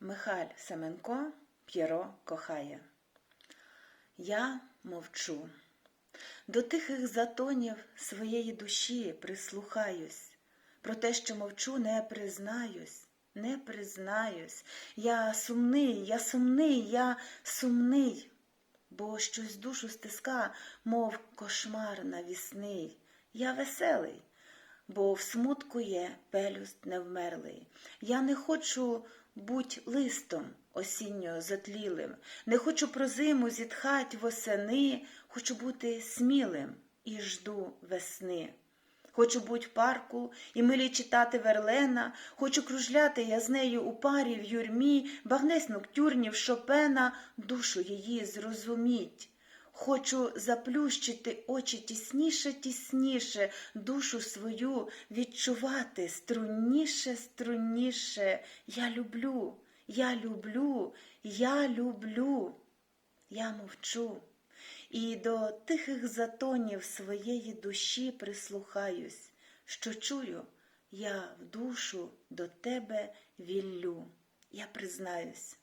Михаль Семенко П'єро кохає. Я мовчу. До тихих затонів своєї душі прислухаюсь. Про те, що мовчу, не признаюсь, не признаюсь. Я сумний, я сумний, я сумний, бо щось душу стиска, мов кошмар навісний. Я веселий, бо в смутку є пелюст невмерлий. Я не хочу буть листом осінньо затлілим, не хочу про зиму зітхать восени, хочу бути смілим і жду весни. Хочу буть в парку і милі читати Верлена, хочу кружляти я з нею у парі в юрмі, багнець ноктюрнів Шопена, душу її зрозуміть. Хочу заплющити очі тісніше, тісніше, душу свою відчувати струнніше, струнніше. Я люблю, я люблю, я люблю. Я мовчу і до тихих затонів своєї душі прислухаюсь, що чую, я в душу до тебе віллю. Я признаюсь,